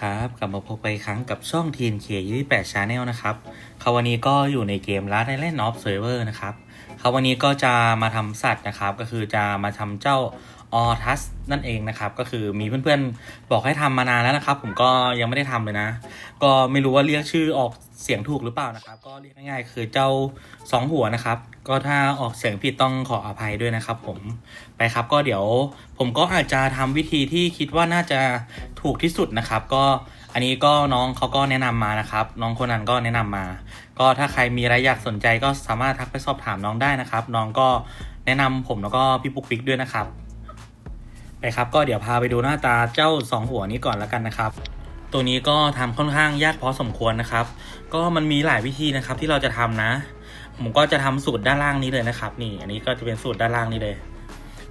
ครับ กลับมาพบกันอีกครั้งกับช่อง TNK 28 Channel นะครับเขาวันนี้ก็อยู่ในเกม Last Island of Server นะครับเขาวันนี้ก็จะมาทำสัตว์นะครับ ก็คือจะมาทำเจ้าออทัสนั่นเองนะครับ ก็คือมีเพื่อนๆ บอกให้ทำมานานแล้วนะครับ ผมก็ยังไม่ได้ทำเลยนะ ก็ไม่รู้ว่าเรียกชื่อออกเสียงถูกหรือเปล่านะครับ ก็เรียกง่ายๆ คือเจ้าสองหัวนะครับ ก็ถ้าออกเสียงผิดต้องขออภัยด้วยนะครับ ผม ไปครับ ก็เดี๋ยวผมก็อาจจะทำวิธีที่คิดว่าน่าจะถูกที่สุดนะครับ ก็อันนี้ก็น้องเขาก็แนะนำมานะครับ น้องคนนั้นก็แนะนำมา ก็ถ้าใครมีอะไรอยากสนใจก็สามารถทักไปสอบถามน้องได้นะครับ น้องก็แนะนำผมแล้วก็พี่ปุ๊กปิ๊กด้วยนะครับไปครับ ก็เดี๋ยวพาไปดูหน้าตาเจ้าสองหัวนี้ก่อนแล้วกันนะครับ ตัวนี้ก็ทำค่อนข้างยากพอสมควรนะครับ ก็มันมีหลายวิธีนะครับที่เราจะทำนะ ผมก็จะทำสูตรด้านล่างนี้เลยนะครับ นี่ อันนี้ก็จะเป็นสูตรด้านล่างนี้เลย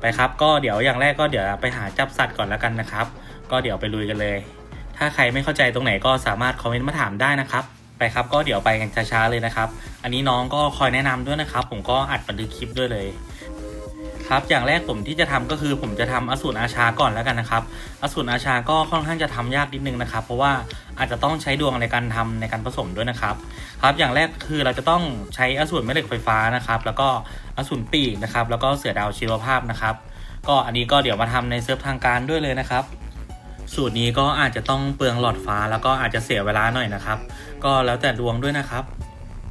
ไปครับก็เดี๋ยวอย่างแรกก็เดี๋ยวไปหาจับสัตว์ก่อนแล้วกันนะครับ ก็เดี๋ยวไปลุยกันเลย ถ้าใครไม่เข้าใจตรงไหนก็สามารถคอมเมนต์มาถามได้นะครับ ไปครับก็เดี๋ยวไปกันช้าๆเลยนะครับ อันนี้น้องก็คอยแนะนำด้วยนะครับ ผมก็อัดบันทึกคลิปด้วยเลย ครับอย่างแรกผมที่จะทำก็คือผมจะทำอสูรอาชาก่อนแล้วกันนะครับอสูรอาชาก็ค่อนข้างจะทำยากนิดนึงนะครับ เพราะว่าอาจจะต้องใช้ดวงในการทำในการผสมด้วยนะครับ ครับอย่างแรกคือเราจะต้องใช้อสูรแม่เหล็กไฟฟ้านะครับ แล้วก็อสูรปีกนะครับ แล้วก็เสือดาวชีวภาพนะครับ ก็อันนี้ก็เดี๋ยวมาทำในเซิร์ฟทางการด้วยเลยนะครับ สูตรนี้ก็อาจจะต้องเปลืองหลอดฟ้า แล้วก็อาจจะเสียเวลาหน่อยนะครับ ก็แล้วแต่ดวงด้วยนะครับ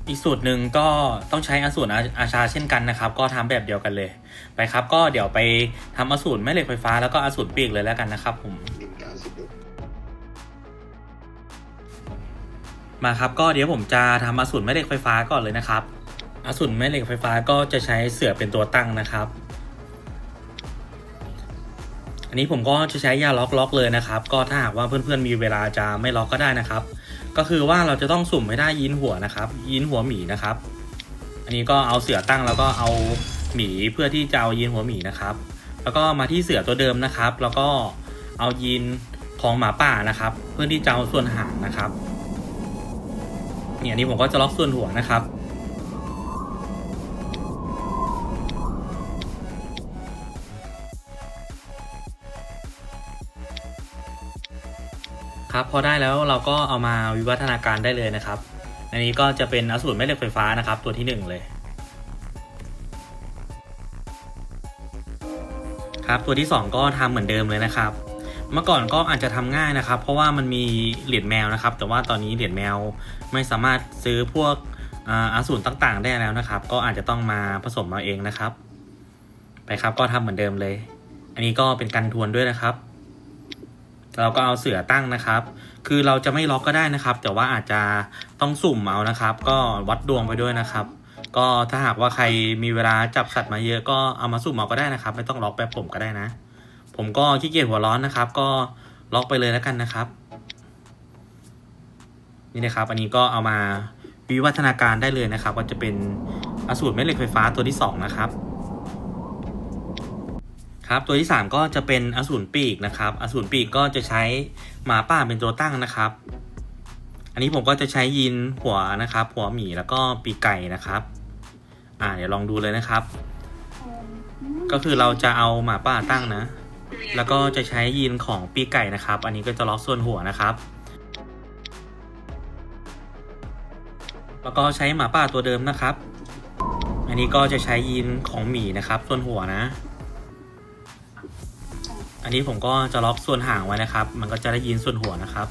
อีกสูตรหนึ่งก็ต้องใช้อสูรอาชาเช่นกันนะครับ ก็ทำแบบเดียวกันเลยไปครับ ก็เดี๋ยวไปทำอสูรแม่เหล็กไฟฟ้าแล้วก็อสูรปีกเลยแล้วกันนะครับ ผมมาครับก็เดี๋ยวผมจะทำอสูรแม่เหล็กไฟฟ้าก่อนเลยนะครับอสูรแม่เหล็กไฟฟ้าก็จะใช้เสือเป็นตัวตั้งนะครับ อันนี้ผมก็จะใช้ยาล็อกล็อกเลยนะครับ ก็ถ้าหากว่าเพื่อนๆมีเวลาจะไม่ล็อกก็ได้นะครับ ก็คือว่าเราจะต้องสุ่มให้ได้ยินหัวนะครับ ยินหัวหมีนะครับ อันนี้ก็เอาเสือตั้งแล้วก็เอาหมีเพื่อที่จะเอายินหัวหมีนะครับ แล้วก็มาที่เสือตัวเดิมนะครับ แล้วก็เอายินของหมาป่านะครับ เพื่อที่จะเอาส่วนหางนะครับเนี่ยอันนี้ผมก็จะล็อกส่วนหัวนะครับ ครับพอได้แล้วเราก็เอามาวิวัฒนาการได้เลยนะครับ อันนี้ก็จะเป็นอสูรแม่เหล็กไฟฟ้านะครับ ตัวที่หนึ่งเลยครับตัวที่สองก็ทำเหมือนเดิมเลยนะครับ เมื่อก่อนก็อาจจะทำง่ายนะครับ เพราะว่ามันมีเหรียญแมวนะครับ แต่ว่าตอนนี้เหรียญแมวไม่สามารถซื้อพวกอาสูรต่างๆ ได้แล้วนะครับ ก็อาจจะต้องมาผสมมาเองนะครับ ไปครับก็ทำเหมือนเดิมเลย อันนี้ก็เป็นกันทวนด้วยนะครับ เราก็เอาเสือตั้งนะครับ คือเราจะไม่ล็อกก็ได้นะครับ แต่ว่าอาจจะต้องสุ่มเอานะครับ ก็วัดดวงไปด้วยนะครับ ก็ถ้าหากว่าใครมีเวลาจับสัตว์มาเยอะก็เอามาสุ่มเอาก็ได้นะครับ ไม่ต้องล็อกแบบผมก็ได้นะ ผมก็ขี้เกียจหัวร้อนนะครับ ก็ล็อกไปเลยแล้วกันนะครับ นี่นะครับ อันนี้ก็เอามาวิวัฒนาการได้เลยนะครับ ก็จะเป็นอสูรแม่เหล็กไฟฟ้าตัวที่สองนะครับ ครับตัวที่ 3 ก็จะเป็นอสูรปีกนะครับอสูรปีกก็จะใช้หมาป่าเป็นตัวตั้งนะครับ อันนี้ผมก็จะใช้ยินหัวนะครับ หัวหมีแล้วก็ปีกไก่นะครับ อ่าเดี๋ยวลองดูเลยนะครับ ก็คือเราจะเอาหมาป่าตั้งนะ แล้วก็จะใช้ยินของปีกไก่นะครับ อันนี้ก็จะล็อกส่วนหัวนะครับ แล้วก็ใช้หมาป่าตัวเดิมนะครับ อันนี้ก็จะใช้ยินของหมีนะครับ ส่วนหัวนะ อันนี้ผมก็จะล็อกส่วนหางไว้นะครับ มันก็จะได้ยินส่วนหัวนะครับ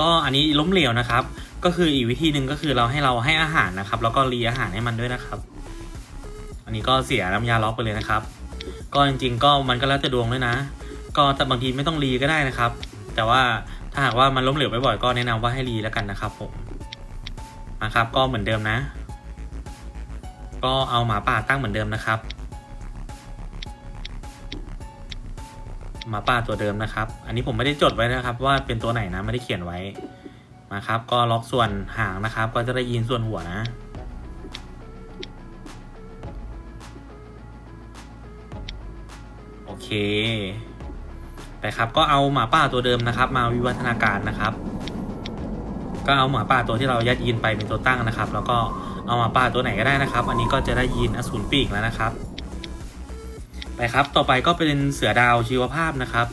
ก็อันนี้ล้มเหลวนะครับ ก็คืออีกวิธีหนึ่งก็คือเราให้เราให้อาหารนะครับ แล้วก็รีอาหารให้มันด้วยนะครับ อันนี้ก็เสียน้ำยาล็อกไปเลยนะครับ ก็จริงๆก็มันก็แล้วแต่ดวงด้วยนะ ก็แต่บางทีไม่ต้องรีก็ได้นะครับ แต่ว่าถ้าหากว่ามันล้มเหลวบ่อยๆก็แนะนำว่าให้รีแล้วกันนะครับผมนะครับ ก็เหมือนเดิมนะ ก็เอาหมาป่าตั้งเหมือนเดิมนะครับ หมาป่าตัวเดิมนะครับ อันนี้ผมไม่ได้จดไว้นะครับ ว่าเป็นตัวไหนนะไม่ได้เขียนไว้นะครับ ก็ล็อกส่วนหางนะครับ ก็จะได้ยินส่วนหัวนะโอเคไปครับก็เอาหมาป่าตัวเดิมนะครับ มาวิวัฒนาการนะครับ ก็เอาหมาป่าตัวที่เรายัดยีนไปเป็นตัวตั้งนะครับ แล้วก็เอาหมาป่าตัวไหนก็ได้นะครับ อันนี้ก็จะได้ยีนอสูรปีกแล้วนะครับ ไปครับ ต่อไปก็เป็นเสือดาวชีวภาพนะครับ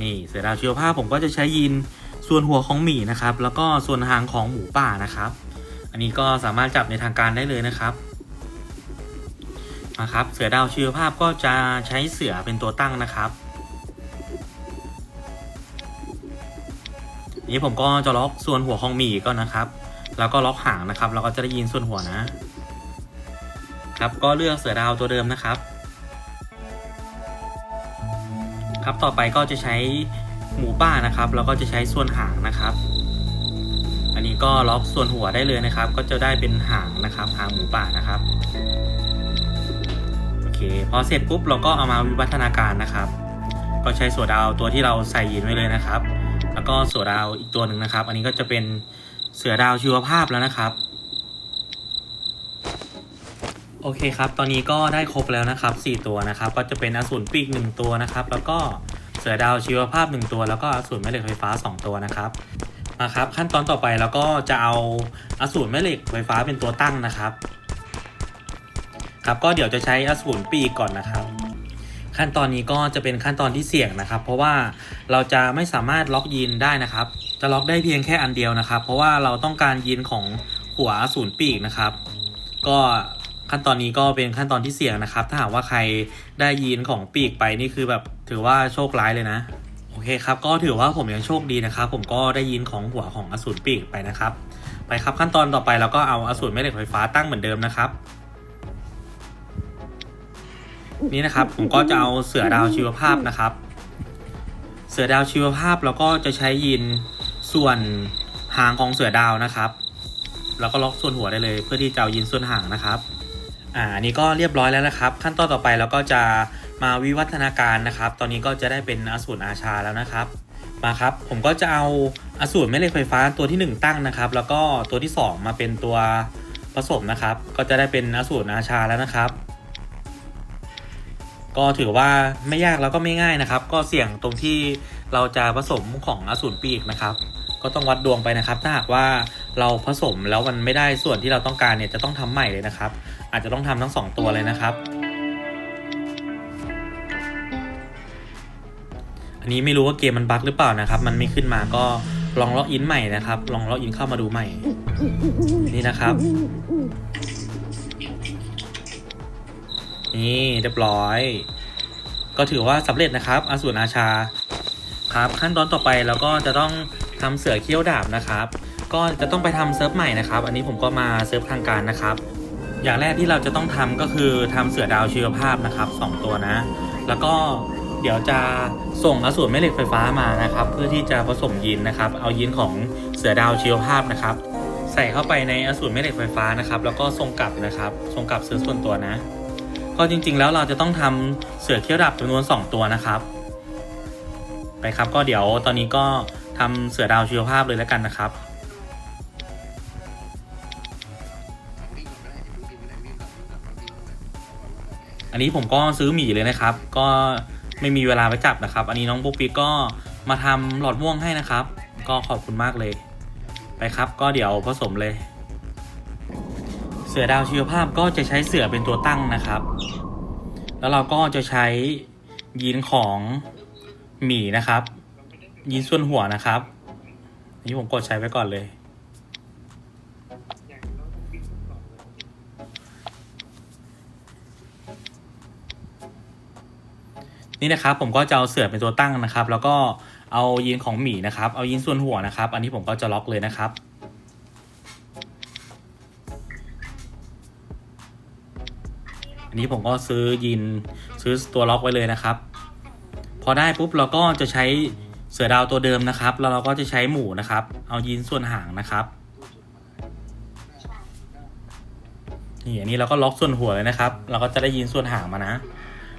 นี่เสือดาวชีวภาพผมก็จะใช้ยีนส่วนหัวของหมีนะครับ แล้วก็ส่วนหางของหมูป่านะครับ อันนี้ก็สามารถจับในทางการได้เลยนะครับนะครับ เสือดาวชีวภาพก็จะใช้เสือเป็นตัวตั้งนะครับ นี้ผมก็จะล็อกส่วนหัวของหมีก่อนนะครับ แล้วก็ล็อกหางนะครับ เราก็จะได้ยินส่วนหัวนะ ครับก็เลือกเสือดาวตัวเดิมนะครับ ครับต่อไปก็จะใช้หมูป่านะครับ แล้วก็จะใช้ส่วนหางนะครับ อันนี้ก็ล็อกส่วนหัวได้เลยนะครับ ก็จะได้เป็นหางนะครับหางหมูป่านะครับโอเคพอเสร็จปุ๊บเราก็เอามาวิวัฒนาการนะครับ ก็ใช้ส่วนดาวตัวที่เราใส่ยินไว้เลยนะครับ แล้วก็ส่วนดาวอีกตัวหนึ่งนะครับ อันนี้ก็จะเป็นเสือดาวชีวภาพแล้วนะครับ โอเคครับ ตอนนี้ก็ได้ครบแล้วนะครับ 4 ตัวนะครับ ก็จะเป็นอสูรปีก 1 ตัวนะครับ แล้วก็เสือดาวชีวภาพ 1 ตัว แล้วก็อสูรแม่เหล็กไฟฟ้า 2 ตัวนะครับ มาครับ ขั้นตอนต่อไปเราก็จะเอาอสูรแม่เหล็กไฟฟ้าเป็นตัวตั้งนะครับ ครับ ก็เดี๋ยวจะใช้อสูรปีกก่อนนะครับ ขั้นตอนนี้ก็จะเป็นขั้นตอนที่เสี่ยงนะครับ เพราะว่าเราจะไม่สามารถล็อกยีนได้นะครับ จะล็อกได้เพียงแค่อันเดียวนะครับ เพราะว่าเราต้องการยีนของหัวอสูรปีกนะครับ ก็ ขั้นตอนนี้ก็เป็นขั้นตอนที่เสี่ยงนะครับ ถ้าหากว่าใครได้ยีนของปีกไปนี่คือแบบถือว่าโชคร้ายเลยนะ โอเคครับ ก็ถือว่าผมยังโชคดีนะครับ ผมก็ได้ยีนของหัวของอสูรปีกไปนะครับ ไปครับขั้นตอนต่อไปเราก็เอาอสูรแม่เหล็กไฟฟ้าตั้งเหมือนเดิมนะครับ นี่นะครับผมก็จะเอาเสือดาวชีวภาพนะครับ เสือดาวชีวภาพแล้วก็จะใช้ยินส่วนหางของเสือดาวนะครับ แล้วก็ล็อกส่วนหัวได้เลย เพื่อที่จะเอายินส่วนหางนะครับ อ่าอันนี้ก็เรียบร้อยแล้วนะครับ ขั้นตอนต่อไปเราก็จะมาวิวัฒนาการนะครับ ตอนนี้ก็จะได้เป็นอสูรอาชาแล้วนะครับ มาครับผมก็จะเอาอสูรแม่เหล็กไฟฟ้าตัวที่ 1 ตั้งนะครับ แล้วก็ตัวที่ 2 มาเป็นตัวผสมนะครับ ก็จะได้เป็นอสูรอาชาแล้วนะครับ ก็ถือว่าไม่ยากแล้วก็ไม่ง่ายนะครับ ก็เสี่ยงตรงที่เราจะผสมของอสูรปีกนะครับ ก็ต้องวัดดวงไปนะครับ ถ้าหากว่าเราผสมแล้วมันไม่ได้ส่วนที่เราต้องการเนี่ยจะต้องทำใหม่เลยนะครับ อาจจะต้องทำทั้งสองตัวเลยนะครับ อันนี้ไม่รู้ว่าเกมมันบั๊กหรือเปล่านะครับ มันไม่ขึ้นมาก็ลองล็อกอินใหม่นะครับ ลองล็อกอินเข้ามาดูใหม่ นี่นะครับ นี่เรียบร้อย ก็ถือว่าสำเร็จนะครับอสูรอาชาครับขั้นตอนต่อไปเราก็จะต้อง ทำเสือเขี้ยวดาบนะครับ ก็จะต้องไปทำเซิร์ฟใหม่นะครับ อันนี้ผมก็มาเซิร์ฟทางการนะครับ อย่างแรกที่เราจะต้องทำก็คือทำเสือดาวชีวภาพนะครับสองตัวนะ แล้วก็เดี๋ยวจะส่งอสูรแม่เหล็กไฟฟ้ามานะครับ เพื่อที่จะผสมยีนนะครับ เอายีนของเสือดาวชีวภาพนะครับ ใส่เข้าไปในอสูรแม่เหล็กไฟฟ้านะครับ แล้วก็ส่งกลับนะครับส่งกลับซื้อส่วนตัวนะ ก็จริงๆแล้วเราจะต้องทำเสือเขี้ยวดับจำนวน 2 ตัวนะครับ ไปครับก็เดี๋ยวตอนนี้ก็ ทำเสือดาวชีวภาพเลยแล้วกันนะครับ อันนี้ผมก็ซื้อหมี่เลยนะครับ ก็ไม่มีเวลาไปจับนะครับ อันนี้น้องปุ๊กปิ๊กก็มาทำหลอดม่วงให้นะครับ ก็ขอบคุณมากเลย ไปครับ ก็เดี๋ยวผสมเลย เสือดาวชีวภาพก็จะใช้เสือเป็นตัวตั้งนะครับ แล้วเราก็จะใช้ยีนของหมีนะครับ ยีส่วนหัวนะครับ อันนี้ผมกดใช้ไว้ก่อนเลย นี่นะครับผมก็จะเอาเสือเป็นตัวตั้งนะครับ แล้วก็เอายีนของหมีนะครับ เอายีนส่วนหัวนะครับ อันนี้ผมก็จะล็อกเลยนะครับอันนี้ผมก็ซื้อยีนซื้อตัวล็อกไว้เลยนะครับ พอได้ปุ๊บเราก็จะใช้ เสือดาวตัวเดิมนะครับ แล้วเราก็จะใช้หมูนะครับ เอายีนส่วนหางนะครับนี่อันนี้เราก็ล็อกส่วนหัวเลยนะครับ เราก็จะได้ยีนส่วนหางมานะ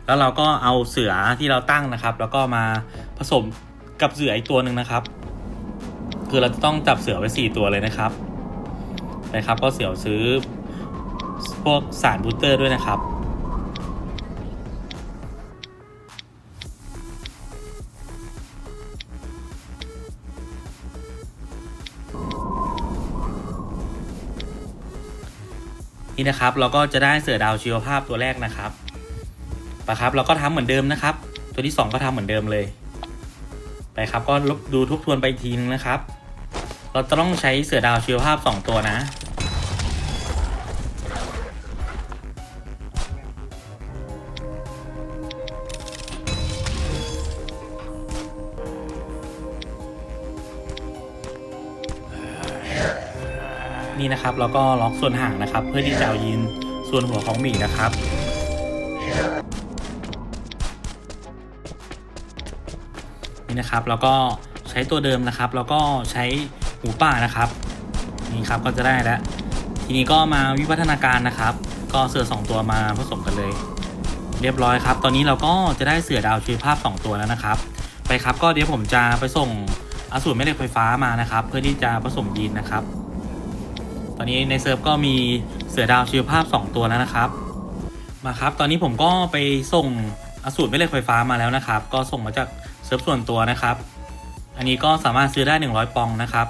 แล้วเราก็เอาเสือที่เราตั้งนะครับ แล้วก็มาผสมกับเสืออีกตัวหนึ่งนะครับ คือเราจะต้องจับเสือไว้สี่ตัวเลยนะครับนะครับ ก็เสือซื้อพวกสารบูสเตอร์ด้วยนะครับ นี่นะครับ เราก็จะได้เสือดาวชีวภาพตัวแรกนะครับปะครับ เราก็ทำเหมือนเดิมนะครับ ตัวที่ 2 ก็ทำเหมือนเดิมเลย ไปครับ ก็ลบดูทบทวนไปทีนึงนะครับ เราจะต้องใช้เสือดาวชีวภาพ 2 ตัวนะ นี่นะครับแล้วก็ล็อกส่วนห่างนะครับ เพื่อที่จะเอายินส่วนหัวของหมีนะครับ นี่นะครับแล้วก็ใช้ตัวเดิมนะครับ แล้วก็ใช้หูป่านะครับ นี่ครับก็จะได้แล้ว ทีนี้ก็มาวิวัฒนาการนะครับ ก็เสือสองตัวมาผสมกันเลย เรียบร้อยครับ ตอนนี้เราก็จะได้เสือดาวชีวภาพ 2 ตัวแล้วนะครับ ไปครับก็เดี๋ยวผมจะไปส่งอสูรแม่เหล็กไฟฟ้ามานะครับ เพื่อที่จะผสมยีนนะครับ ตอนนี้ในเซิร์ฟก็มีเสือดาวชีวภาพ 2 ตัวแล้วนะครับ มาครับ ตอนนี้ผมก็ไปส่งอสูรแม่เหล็กไฟฟ้ามาแล้วนะครับ ก็ส่งมาจากเซิร์ฟส่วนตัวนะครับ อันนี้ก็สามารถซื้อได้ 100 ปองนะครับ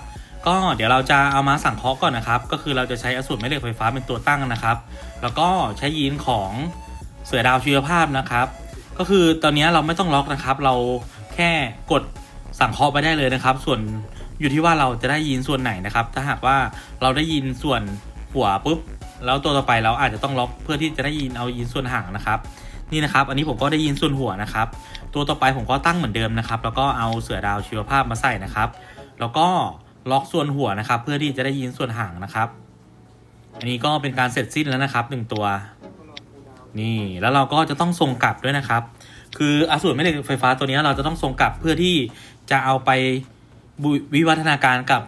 ก็เดี๋ยวเราจะเอามาสั่งเคาะก่อนนะครับ ก็คือเราจะใช้อสูรแม่เหล็กไฟฟ้าเป็นตัวตั้งนะครับ แล้วก็ใช้ยีนของเสือดาวชีวภาพนะครับ ก็คือตอนนี้เราไม่ต้องล็อกนะครับ เราแค่กดสั่งเคาะไปได้เลยนะครับ ส่วน อยู่ที่ว่าเราจะได้ยินส่วนไหนนะครับ ถ้าหากว่าเราได้ยินส่วนหัวปุ๊บ แล้วตัวต่อไปเราอาจจะต้องล็อกเพื่อที่จะได้ยินเอายินส่วนห่างนะครับ นี่นะครับ อันนี้ผมก็ได้ยินส่วนหัวนะครับ ตัวต่อไปผมก็ตั้งเหมือนเดิมนะครับ แล้วก็เอาเสือดาวชีวภาพมาใส่นะครับ แล้วก็ล็อกส่วนหัวนะครับ เพื่อที่จะได้ยินส่วนห่างนะครับ อันนี้ก็เป็นการเสร็จสิ้นแล้วนะครับหนึ่งตัว นี่แล้วเราก็จะต้องส่งกลับด้วยนะครับ คืออสูรแม่เหล็กไฟฟ้าตัวนี้เราจะต้องส่งกลับเพื่อที่จะเอาไป วิวัฒนาการกับ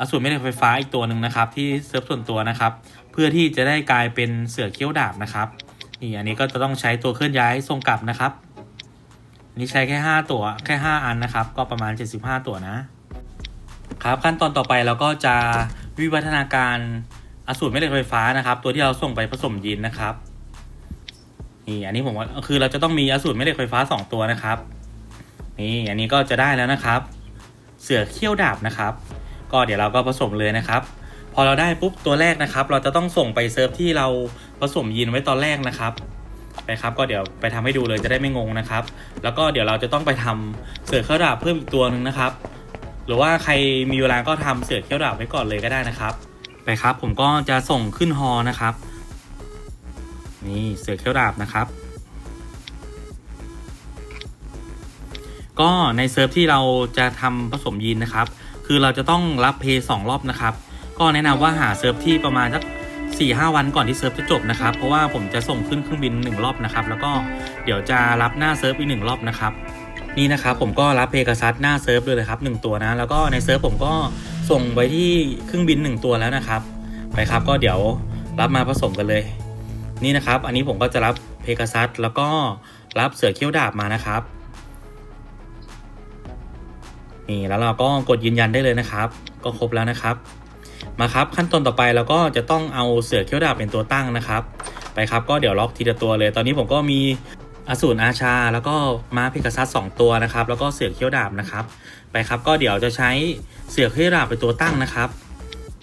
อสูรแม่เหล็กไฟฟ้าอีกตัวหนึ่งนะครับ ที่เซิร์ฟส่วนตัวนะครับ เพื่อที่จะได้กลายเป็นเสือเขี้ยวดาบนะครับนี่อันนี้ก็จะต้องใช้ตัวเคลื่อนย้ายส่งกลับนะครับนนี่ใช้แค่ 5 ตัวแค่ 5 อันนะครับ ก็ประมาณ 75 ตัวนะครับขั้นตอนต่อไปเราก็จะวิวัฒนาการอสูรแม่เหล็กไฟฟ้านะครับ ตัวที่เราส่งไปผสมยีนนะครับนี่อันนี้ผมว่าคือเราจะต้องมีอสูรแม่เหล็กไฟฟ้า 2 ตัวนะครับนี่อันนี้ก็จะได้แล้วนะครับ เสือเขี้ยวดาบนะครับ ก็เดี๋ยวเราก็ผสมเลยนะครับ พอเราได้ปุ๊บตัวแรกนะครับ เราจะต้องส่งไปเซิร์ฟที่เราผสมยีนไว้ตอนแรกนะครับไปครับก็เดี๋ยวไปทำให้ดูเลยจะได้ไม่งงนะครับ แล้วก็เดี๋ยวเราจะต้องไปทำเสือเขี้ยวดาบเพิ่มอีกตัวหนึ่งนะครับ หรือว่าใครมีเวลาก็ทำเสือเขี้ยวดาบไว้ก่อนเลยก็ได้นะครับ ไปครับผมก็จะส่งขึ้นฮอนะครับ นี่เสือเขี้ยวดาบนะครับ ก็ในเซิร์ฟที่เราจะทำผสมยีนนะครับ คือเราจะต้องรับเพย์สองรอบนะครับ ก็แนะนำว่าหาเซิร์ฟที่ประมาณสักสี่ห้าวันก่อนที่เซิร์ฟจะจบนะครับ เพราะว่าผมจะส่งขึ้นเครื่องบินหนึ่งรอบนะครับ แล้วก็เดี๋ยวจะรับหน้าเซิร์ฟอีกหนึ่งรอบนะครับ นี่นะครับผมก็รับเพกาซัสหน้าเซิร์ฟเลยนะครับหนึ่งตัวนะ แล้วก็ในเซิร์ฟผมก็ส่งไว้ที่เครื่องบินหนึ่งตัวแล้วนะครับ ไปครับก็เดี๋ยวรับมาผสมกันเลย นี่นะครับ อันนี้ผมก็จะรับเพกาซัสแล้วก็รับเสือเขี้ยวดาบมานะครับ นี่แล้วเราก็กดยืนยันได้เลยนะครับ ก็ครบแล้วนะครับ มาครับขั้นตอนต่อไปเราก็จะต้องเอาเสือเขี้ยวดาบเป็นตัวตั้งนะครับ ไปครับก็เดี๋ยวล็อกทีละตัวเลย ตอนนี้ผมก็มีอสูรอาชา แล้วก็ม้าเพกาซัสสองตัวนะครับ แล้วก็เสือเขี้ยวดาบนะครับ ไปครับก็เดี๋ยวจะใช้เสือเขี้ยวดาบเป็นตัวตั้งนะครับ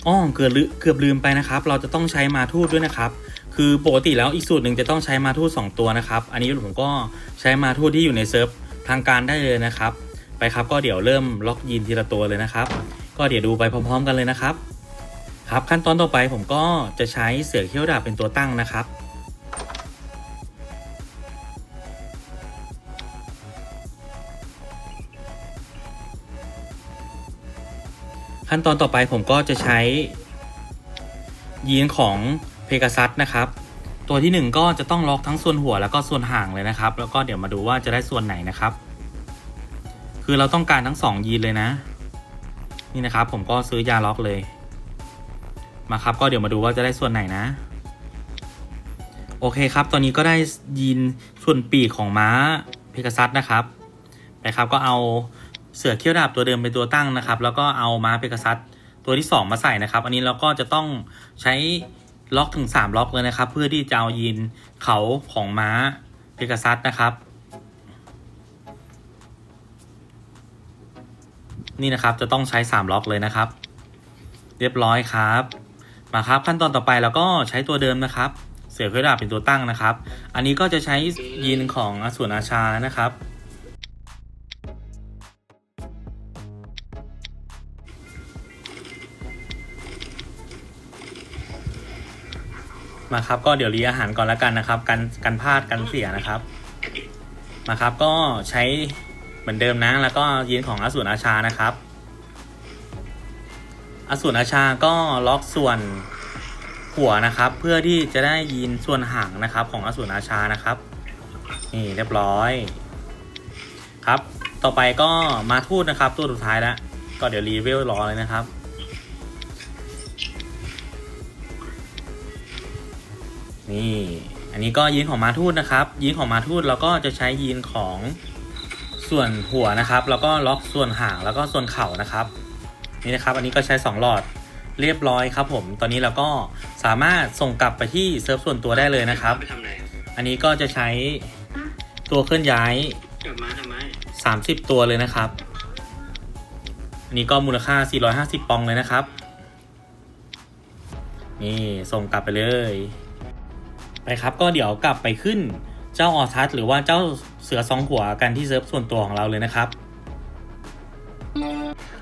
อ้อเกือบลืเกือบลืมไปนะครับ เราจะต้องใช้มาทูตด้วยนะครับ คือปกติแล้วอีกสูตรหนึ่งจะต้องใช้มาทูตสองตัวนะครับ อันนี้ผมก็ใช้มาทูตที่อยู่ในเซิร์ฟทางการได้เลยนะครับ ไปครับก็เดี๋ยวเริ่มล็อกยีนทีละตัวเลยนะครับ ก็เดี๋ยวดูไปพร้อม ๆ กันเลยนะครับ ครับขั้นตอนต่อไปผมก็จะใช้เสือเขี้ยวดาบเป็นตัวตั้งนะครับขั้นตอนต่อไปผมก็จะใช้ยีนของเพกาซัสนะครับ ตัวที่หนึ่งก็จะต้องล็อกทั้งส่วนหัวแล้วก็ส่วนห่างเลยนะครับ แล้วก็เดี๋ยวมาดูว่าจะได้ส่วนไหนนะครับ คือเราต้องการทั้งสองยีนเลยนะ นี่นะครับผมก็ซื้อยาล็อกเลย มาครับก็เดี๋ยวมาดูว่าจะได้ส่วนไหนนะ โอเคครับ ตอนนี้ก็ได้ยีนส่วนปีกของม้าเพกาซัสนะครับ ไปครับก็เอาเสือเขี้ยวดาบตัวเดิมเป็นตัวตั้งนะครับ แล้วก็เอาม้าเพกาซัสตัวที่ 2 มาใส่นะครับ อันนี้เราก็จะต้องใช้ล็อกถึง 3 ล็อกเลยนะครับ เพื่อที่จะเอายีนเขาของม้าเพกาซัสนะครับ นี่นะครับจะต้องใช้ 3 ล็อกเลยนะครับ เรียบร้อยครับ มาครับขั้นตอนต่อไปเราก็ใช้ตัวเดิมนะครับ เสือเคยดาบเป็นตัวตั้งนะครับ อันนี้ก็จะใช้ยีนของอสูนอาชานะครับ มาครับก็เดี๋ยวรีอาหารก่อนแล้วกันนะครับ กันกันพลาดกันเสียนะครับ มาครับก็ใช้ เหมือนเดิมนะ แล้วก็ยีนของอสูรอาชานะครับ อสูรอาชาก็ล็อกส่วนหัวนะครับ เพื่อที่จะได้ยีนส่วนหางนะครับ ของอสูรอาชานะครับนี่เรียบร้อย ครับ ต่อไปก็มาทูตนะครับ ตัวสุดท้ายแล้วก็เดี๋ยวรีเวลรอเลยนะครับนี่ อันนี้ก็ยีนของมาทูตนะครับ ยีนของมาทูตเราก็จะใช้ยีนของ ส่วนหัวนะครับ แล้วก็ล็อกส่วนหางแล้วก็ส่วนเข่านะครับ นี่นะครับ อันนี้ก็ใช้ 2 หลอดเรียบร้อยครับผม ตอนนี้เราก็สามารถส่งกลับไปที่เซิร์ฟส่วนตัวได้เลยนะครับไปทำไหนอะอันนี้ก็จะใช้ตัวเคลื่อนย้ายกลับมาทำไม30 ตัวเลยนะครับ อันนี้ก็มูลค่า 450 ปองเลยนะครับ นี่ส่งกลับไปเลย ไปครับก็เดี๋ยวกลับไปขึ้น เจ้าออทัสหรือว่าเจ้าเสือสองหัวกันที่เซิร์ฟส่วนตัวของเราเลยนะครับ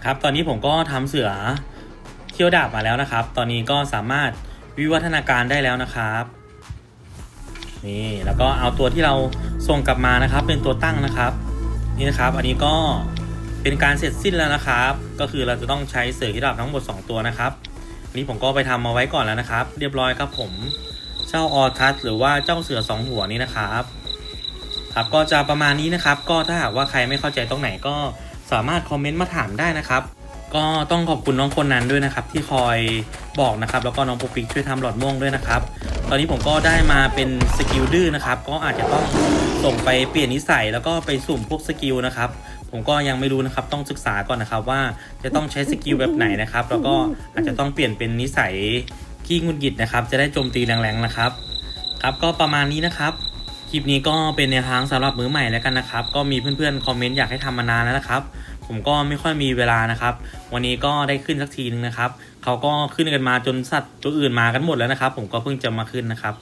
ครับตอนนี้ผมก็ทำเสือเที่ยวดาบมาแล้วนะครับ ตอนนี้ก็สามารถวิวัฒนาการได้แล้วนะครับนี่แล้วก็เอาตัวที่เราส่งกลับมานะครับ เป็นตัวตั้งนะครับนี่นะครับ อันนี้ก็เป็นการเสร็จสิ้นแล้วนะครับ ก็คือเราจะต้องใช้เสือที่ดาบทั้งหมด 2 ตัวนะครับอันนี้ผมก็ไปทำมาไว้ก่อนแล้วนะครับ เรียบร้อยครับผม เจ้าออทัสหรือว่าเจ้าเสือสองหัวนี้นะครับครับก็จะประมาณนี้นะครับ ก็ถ้าหากว่าใครไม่เข้าใจตรงไหนก็สามารถคอมเมนต์มาถามได้นะครับ ก็ต้องขอบคุณน้องคนนั้นด้วยนะครับ ที่คอยบอกนะครับ แล้วก็น้องปุ๊กปิ๊กช่วยทำหลอดม่วงด้วยนะครับ ตอนนี้ผมก็ได้มาเป็นสกิลดื้อนะครับ ก็อาจจะต้องส่งไปเปลี่ยนนิสัยแล้วก็ไปสุ่มพวกสกิลนะครับผมก็ยังไม่รู้นะครับต้องศึกษาก่อนนะครับว่าจะต้องใช้สกิลแบบไหนนะครับ แล้วก็อาจจะต้องเปลี่ยนเป็นนิสัย ขี้งุนหงิดนะครับ จะได้โจมตีแรงๆนะครับ ครับก็ประมาณนี้นะครับคลิปนี้ก็เป็นแนวทางสำหรับมือใหม่แล้วกันนะครับ ก็มีเพื่อนๆคอมเมนต์อยากให้ทำมานานแล้วนะครับ ผมก็ไม่ค่อยมีเวลานะครับ วันนี้ก็ได้ขึ้นสักทีนึงนะครับเขาก็ขึ้นกันมาจนสัตว์ตัวอื่นมากันหมดแล้วนะครับ ผมก็เพิ่งจะมาขึ้นนะครับ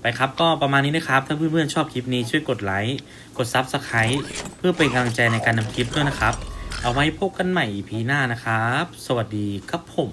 ไปครับก็ประมาณนี้นะครับ ถ้าเพื่อนๆชอบคลิปนี้ช่วยกดไลค์กดซับสไคร b ์เพื่อเป็นกำลังใจในการทำคลิปด้วยนะครับ เอาไว้พบกันใหม่ EP หน้านะครับ สวัสดีครับผม